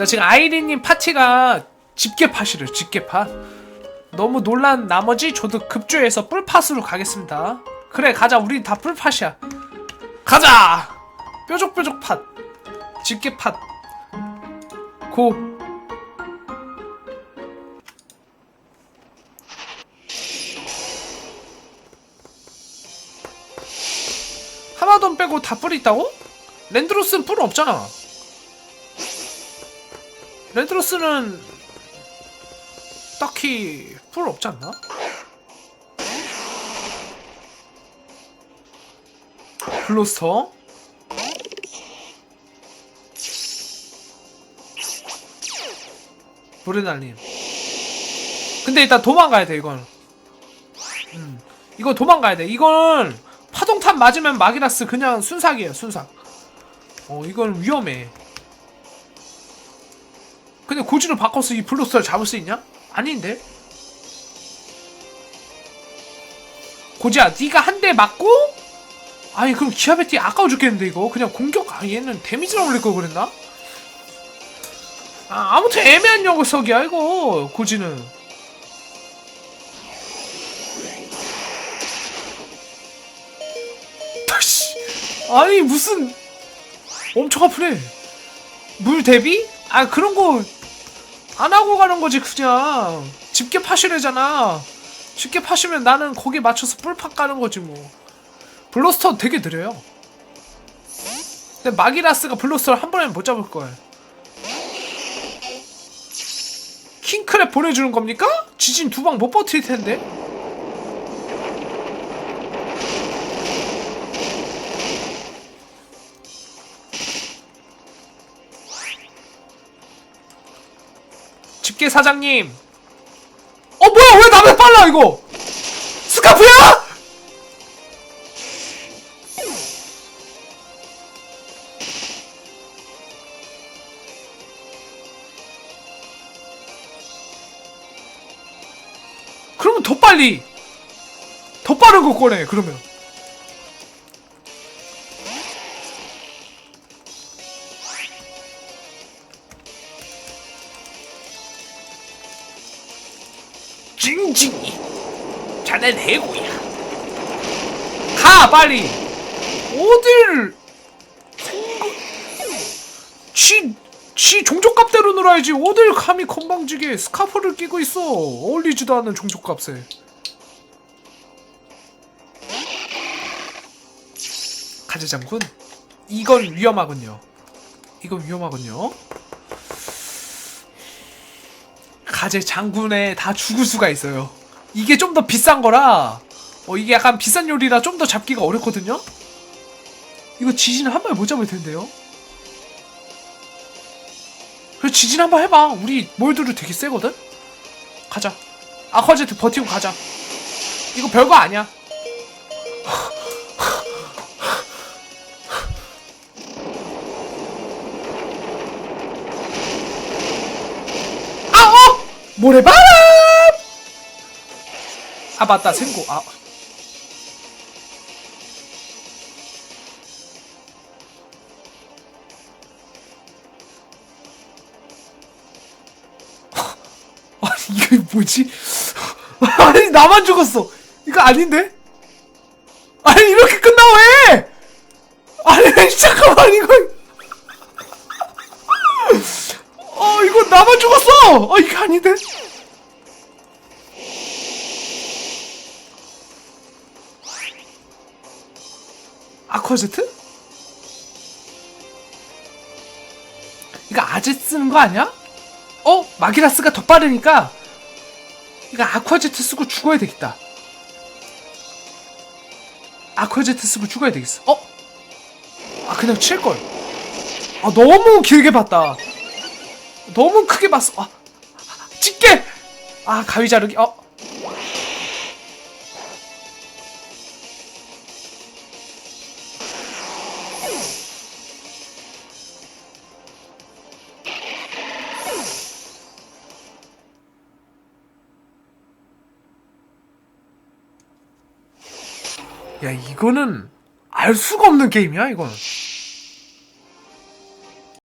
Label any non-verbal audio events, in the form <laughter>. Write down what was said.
자 지금 아이린님 파티가 집게팟이래요 집게팟 너무 놀란 나머지 저도 급조해서 뿔팟으로 가겠습니다. 그래 가자. 우리 다 뿔팟이야. 가자! 뾰족뾰족 팟. 집게 팟. 고. 하나도 빼고 다 뿔이 있다고? 랜드로스는 뿔 없잖아 랜드로스는 딱히 뿔 없지 않나? 블로스터? 브레날님 근데 일단 도망가야 돼 이건. 음, 이거 도망가야 돼. 이건 파동탄 맞으면 마기라스 그냥 순삭이에요 순삭. 어 이건 위험해 근데 고지를 바꿔서 이 블로스터를 잡을 수 있냐? 아닌데? 고지야 네가 한 대 맞고? 아니 그럼 기아베티 아까워 죽겠는데 이거? 그냥 공격? 아 얘는 데미지를 올릴 걸 그랬나? 아 아무튼 애매한 녀석이야 이거 고지는. 아니 무슨 엄청 아프네. 물 대비? 아 그런 거 안 하고 가는 거지 그냥. 집게 파시래잖아. 집게 파시면 나는 거기에 맞춰서 뿔팍 가는 거지 뭐. 블로스터 되게 느려요. 근데 마기라스가 블로스터를 한 번에 못 잡을 거야 킹크랩 보내주는 겁니까? 지진 두 방 못 버틸 텐데 집게 사장님. 어 뭐야 왜 나보다 빨라 이거? 스카프야? 그러면 더 빨리 더 빠른 거 꺼내 그러면 징징이. 자넨 해고야. 가 빨리. 어딜? 지, 지 종족값대로 놀아야지. 어딜 감히 건방지게 스카프를 끼고 있어? 어울리지도 않은 종족값에 가재 장군 이건 위험하군요. 이건 위험하군요 가재 장군에 다 죽을 수가 있어요. 이게 좀 더 비싼 거라, 어, 이게 약간 비싼 요리라 좀 더 잡기가 어렵거든요? 이거 지진 한 번에 못 잡을 텐데요? 그래, 지진 한 번 해봐. 우리 몰드도 되게 세거든? 가자. 아쿠아제트 버티고 가자. 이거 별거 아니야. 모래바람! 아 맞다 생고 아 <laughs> 이거 뭐지? <laughs> 아니 나만 죽었어 이거 아닌데? 아니 이렇게 끝나 왜? 아니 <laughs> 잠깐만 이거 어 이거 나만 죽었어 어 이거 아닌데? 아쿠아제트? 이거 아제 쓰는 거 아니야? 어? 마기라스가 더 빠르니까 이거 아쿠아제트 쓰고 죽어야 되겠다 아쿠아제트 쓰고 죽어야 되겠어 어? 아 그냥 칠걸 아 너무 길게 봤다 너무 크게 봤어 아 집게 아 가위 자르기 어 야 이거는 알 수가 없는 게임이야 이건